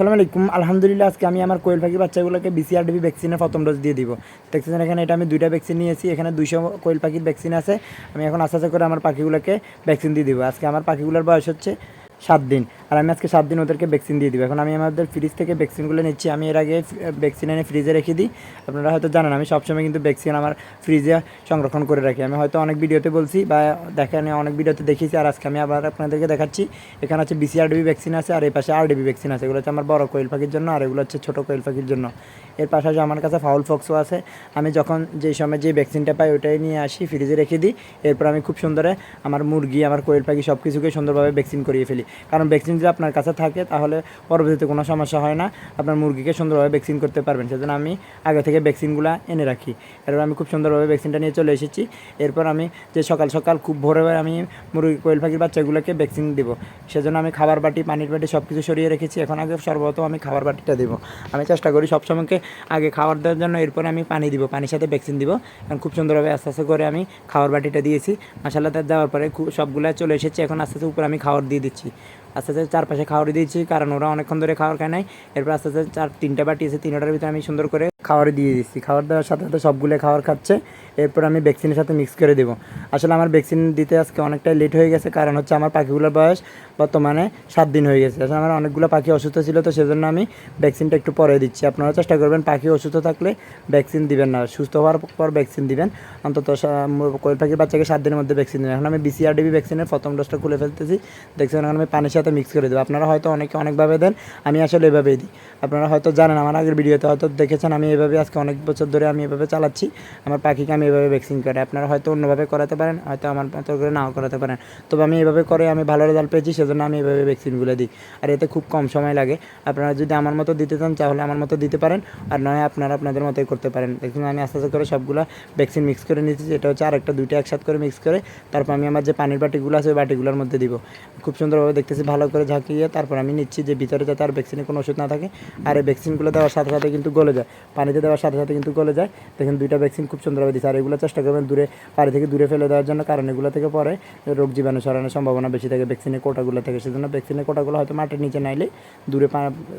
আসসালামু আলাইকুম। আলহামদুলিল্লাহ, আজকে আমি আমার কোয়েল পাখি বাচ্চাগুলোকে বিসিআরডিবি ভ্যাকসিনের প্রথম ডোজ দিয়ে দিব। দেখতেছেন, এখানে এটা আমি দুইটা ভ্যাকসিন নিয়েছি, এখানে দুইশো কোয়েল পাখির ভ্যাকসিন আছে। আমি এখন আস্তে আস্তে করে আমার পাখিগুলোকে ভ্যাকসিন দিয়ে দিব। আজকে আমার পাখিগুলোর বয়স হচ্ছে সাত দিন। আর আমি আজকে সাত দিন ওদেরকে ভ্যাকসিন দিয়ে দিব। এখন আমি আমাদের ফ্রিজ থেকে ভ্যাকসিনগুলো নিচ্ছি। আমি এর আগে ভ্যাকসিন এনে ফ্রিজে রেখে দিই। আপনারা হয়তো জানেন, আমি সবসময় কিন্তু ভ্যাকসিন আমার ফ্রিজে সংরক্ষণ করে রাখি। আমি হয়তো অনেক ভিডিওতে বলছি বা দেখেন অনেক ভিডিওতে দেখিয়েছি। আর আজকে আমি আবার আপনাদেরকে দেখাচ্ছি। এখানে হচ্ছে বিসিআরডিবি ভ্যাকসিন আছে আর এই পাশে আরডিবি ভ্যাকসিন আছে। এগুলো হচ্ছে আমার বড় কোয়েল পাখির জন্য আর এগুলো হচ্ছে ছোটো কোয়েল পাখির জন্য। এর পাশাপাশি আমার কাছে ফাউল ফক্সও আছে। আমি যখন যেই সময় যে ভ্যাকসিনটা পাই, ওটাই নিয়ে আসি ফ্রিজে রেখে দিই। এরপর আমি খুব সুন্দরে আমার মুরগি, আমার কোয়েল পাখি সব কিছুকে সুন্দরভাবে ভ্যাকসিন করিয়ে ফেলি। কারণ ভ্যাকসিন যদি আপনার কাছে থাকে, তাহলে পরবর্তীতে কোনো সমস্যা হয় না। আপনার মুরগিকে সুন্দরভাবে ভ্যাকসিন করতে পারবেন। সেজন্য আমি আগে থেকে ভ্যাকসিনগুলো এনে রাখি। এরপর আমি খুব সুন্দরভাবে ভ্যাকসিনটা নিয়ে চলে এসেছি। এরপর আমি যে সকাল সকাল খুব ভোরে ভোরে আমি মুরগি, কোয়েল পাখির বাচ্চাগুলোকে ভ্যাকসিন দেবো। সেজন্য আমি খাবার বাটি, পানির বাটি সব কিছু সরিয়ে রেখেছি। এখন আগে সর্বপ্রথম আমি খাবার বাটিটা দেবো। আমি চেষ্টা করি সবসময়কে আগে খাবার দেওয়ার জন্য, এরপরে আমি পানি দিব, পানির সাথে ভ্যাকসিন দিব। এখন খুব সুন্দরভাবে আস্তে আস্তে করে আমি খাওয়ার বাটিটা দিয়েছি। মশালা দেওয়ার পরে খুব সবগুলো চলে এসেছে। এখন আস্তে আস্তে উপরে আমি খাবার দিয়ে দিচ্ছি। আস্তে আস্তে চারপাশে খাবার দিয়েছি, কারণ ওরা অনেকক্ষণ ধরে খাবার খায় নাই। এরপর আস্তে আস্তে চার তিনটা বাটি আছে, তিনটার ভিতরে আমি সুন্দর করে খাবার দিয়ে দিচ্ছি। খাবার দেওয়ার সাথে সাথে সবগুলো খাবার খাচ্ছে। এরপর আমি ভ্যাকসিনের সাথে মিক্স করে দেবো। আসলে আমার ভ্যাকসিন দিতে আজকে অনেকটাই লেট হয়ে গেছে, কারণ হচ্ছে আমার পাখিগুলোর বয়স বর্তমানে সাত দিন হয়ে গেছে। আসলে আমার অনেকগুলো পাখি অসুস্থ ছিল, তো সেজন্য আমি ভ্যাকসিনটা একটু পরে দিচ্ছি। আপনারা চেষ্টা করবেন, পাখি অসুস্থ থাকলে ভ্যাকসিন দিবেন না। সুস্থ হওয়ার পর ভ্যাকসিন দিবেন। অন্তত কোয়েল পাখির বাচ্চাকে সাত দিনের মধ্যে ভ্যাকসিন দেবেন। এখন আমি বিসিআরডিবি ভ্যাকসিনের প্রথম ডোজটা খুলে ফেলতেছি। দেখছেন, এখন আমি পানির সাথে মিক্স করে দেবো। আপনারা হয়তো অনেকে অনেকভাবে দেন, আমি আসলে এভাবেই দিই। আপনারা হয়তো জানেন, আমার আগের ভিডিওতে হয়তো দেখেছেন, আমি এভাবে আজকে অনেক বছর ধরে আমি এভাবে চালাচ্ছি। আমার পাখিকে আমি এভাবে ভ্যাকসিন করে। আপনারা হয়তো অন্যভাবে করাতে পারেন, হয়তো আমার মতো করে নাও করাতে পারেন। তবে আমি এভাবে করে আমি ভালো রেজাল্ট পেয়েছি, সেজন্য আমি এভাবে ভ্যাকসিনগুলো দিই। আর এতে খুব কম সময় লাগে। আপনারা যদি আমার মতো দিতে চান, তাহলে আমার মতো দিতে পারেন। আর নয়, আপনারা আপনাদের মতোই করতে পারেন। দেখুন, আমি আস্তে আস্তে করে সবগুলো ভ্যাকসিন মিক্স করে নিয়েছি। এটা হচ্ছে আর একটা দুইটা একসাথে করে মিক্স করে তারপর আমি আমার যে পানির বাটিগুলো আছে, ওই বাটিগুলোর মধ্যে দিব। খুব সুন্দরভাবে দেখতেছি, ভালো করে ঝাঁকিয়ে তারপর আমি নিচ্ছি যে ভিতরে যাতে আর ভ্যাকসিনে কোনো ওষুধ না থাকে। আর এই ভ্যাকসিনগুলো দেওয়ার সাথে সাথে কিন্তু গলে যায়। পানিতে দেওয়ার সাথে সাথে কিন্তু গলে যায়। দেখেন, দুইটা ভ্যাকসিন খুব সুন্দরভাবে দিচ্ছে আর এগুলো চেষ্টা করবেন দূরে, পানি থেকে দূরে ফেলে দেওয়ার জন্য। কারণ এগুলো থেকে পরে রোগ জীবাণু ছড়ানোর সম্ভাবনা বেশি থাকে। ভ্যাকসিনের কোটাগুলো থেকে। সেজন্য ভ্যাকসিনের কোটাগুলো হয়তো মাটির নিচে নাইলে দূরে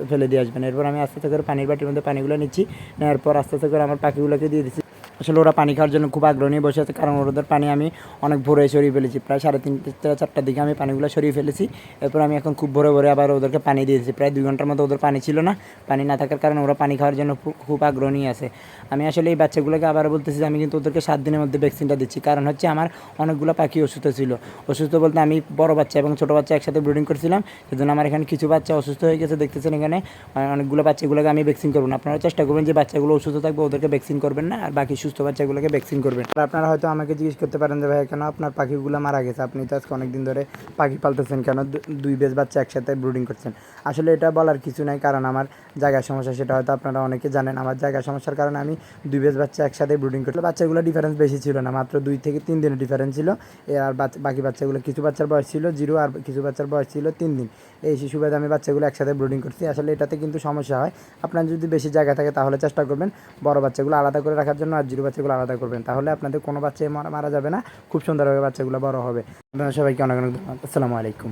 ফেলে দিয়ে আসবেন। এরপর আমি আস্তে আস্তে করে পানির বাটির মধ্যে পানিগুলো নিচ্ছি। নেওয়ার পর আস্তে আস্তে করে আমার পাখিগুলোকে দিয়ে দিচ্ছি। আসলে ওরা পানি খাওয়ার জন্য খুব আগ্রহ নিয়ে বসে আছে, কারণ ওদের পানি আমি অনেক ভোরে সরিয়ে ফেলেছি। প্রায় সাড়ে তিনটে চারটার দিকে আমি পানিগুলো সরিয়ে ফেলেছি। এরপর আমি এখন খুব ভোরে ভোরে আবার ওদেরকে পানি দিয়েছি। প্রায় দুই ঘণ্টার মতো ওদের পানি ছিল না। পানি না থাকার কারণে ওরা পানি খাওয়ার জন্য খুব- আগ্রহ নিয়ে আছে। আমি আসলে এই বাচ্চাগুলোকে আবার বলতেছি আমি কিন্তু ওদেরকে সাত দিনের মধ্যে ভ্যাকসিনটা দিচ্ছি। কারণ হচ্ছে আমার অনেকগুলো পাখি অসুস্থ ছিল। অসুস্থ বলতে আমি বড় বাচ্চা এবং ছোটো বাচ্চা একসাথে ব্রিডিং করছিলাম। সেজন্য আমার এখানে কিছু বাচ্চা অসুস্থ হয়ে গেছে, দেখতেছেন এখানে। অনেকগুলো বাচ্চাগুলোকে আমি ভ্যাকসিন করব না। আপনারা চেষ্টা করবেন যে বাচ্চাগুলো অসুস্থ থাকবে, ওদেরকে ভ্যাকসিন করবেন না। আর বাকি সুস্থ বাচ্চাগুলোকে ভ্যাকসিন করবেন। আর আপনারা হয়তো আমাকে জিজ্ঞেস করতে পারেন যে ভাই কেন আপনার পাখিগুলো মারা গেছে? আপনি তো আজকে অনেকদিন ধরে পাখি পালতেছেন, কেন দুই বেশ বাচ্চা একসাথে ব্রিডিং করছেন? আসলে এটা বলার কিছু নাই, কারণ আমার জায়গার সমস্যা সেটা হয়তো আপনারা অনেকে জানেন। আমার জায়গার সমস্যার কারণে আমি দুই বেশ বাচ্চা একসাথে ব্রিডিং করতে বাচ্চাগুলো ডিফারেন্স বেশি ছিল না, মাত্র দুই থেকে তিন দিনের ডিফারেন্স ছিল। আর বাকি বাচ্চাগুলো, কিছু বাচ্চার বয়স ছিল জিরো, আর কিছু বাচ্চার বয়স ছিল তিন দিন। এই শিশুভেদে আমি বাচ্চাগুলো একসাথে ব্রিডিং করছি। আসলে এটাতে কিন্তু সমস্যা হয়। আপনার যদি বেশি জায়গা থাকে, তাহলে চেষ্টা করবেন বড় বাচ্চাগুলো আলাদা করে রাখার জন্য। আর বাচ্চাগুলো আলাদা করবেন, তাহলে আপনাদের কোনো বাচ্চাই মারা যাবে না। খুব সুন্দরভাবে বাচ্চাগুলো বড় হবে। আপনারা সবাইকে অনেক অনেক আসসালামু আলাইকুম।